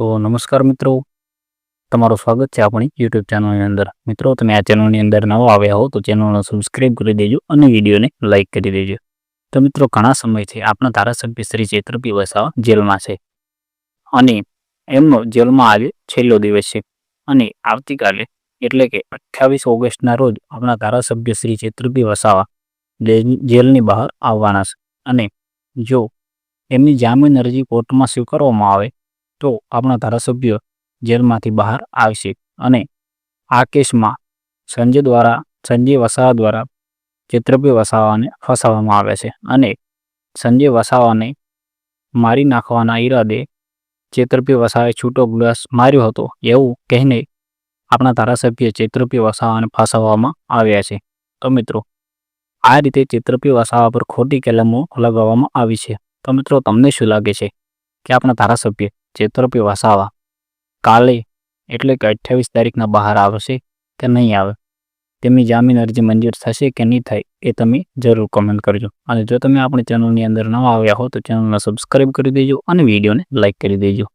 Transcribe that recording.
તો નમસ્કાર મિત્રો. તમારું સ્વાગત છે આપણી યુટ્યુબ ચેનલની અંદર. મિત્રો, તમે આ ચેનલની અંદર નવો આવ્યા હો તો ચેનલને સબસ્ક્રાઈબ કરી દેજો અને વિડીયોને લાઇક કરી દેજો. તો મિત્રો, ઘણા સમયથી આપણા ધારાસભ્ય શ્રી ચેતરપી વસાવા જેલમાં છે અને એમનો જેલમાં આવે છેલ્લો દિવસ છે અને આવતીકાલે એટલે કે અઠ્યાવીસ ઓગસ્ટના રોજ આપણા ધારાસભ્ય શ્રી ચેતરપી વસાવા જેલની બહાર આવવાના છે. અને જો એમની જામીન અરજી કોર્ટમાં સ્વીકારવામાં આવે તો આપણા ધારાસભ્ય જેલમાંથી બહાર આવશે અને આ કેસમાં સંજય દ્વારા, સંજય વસાવા દ્વારા ચિત્રપી વસાવાને ફસાવવામાં આવે છે અને સંજય વસાવાને મારી નાખવાના ઈરાદે ચેતરપી વસાવે છૂટો ગ્લાસ માર્યો હતો એવું કહીને આપણા ધારાસભ્ય ચેતરપી વસાવાને ફસાવવામાં આવ્યા છે. તો મિત્રો, આ રીતે ચેતરપી વસાવા પર ખોટી કલમો લગાવવામાં આવી છે. તો મિત્રો, તમને શું લાગે છે? કે આપણા ધારાસભ્ય ચેતરપી વસાવા. કાલે એટલે કે અઠ્યાવીસ તારીખના બહાર આવશે કે નહીં આવે. તેમની જામીન અરજી મંજૂર થશે કે નહીં થાય એ તમે જરૂર કોમેન્ટ કરજો. અને જો તમે આપણી ચેનલની અંદર નવા આવ્યા હો તો ચેનલને સબસ્ક્રાઈબ કરી દેજો અને વિડીયોને લાઇક કરી દેજો.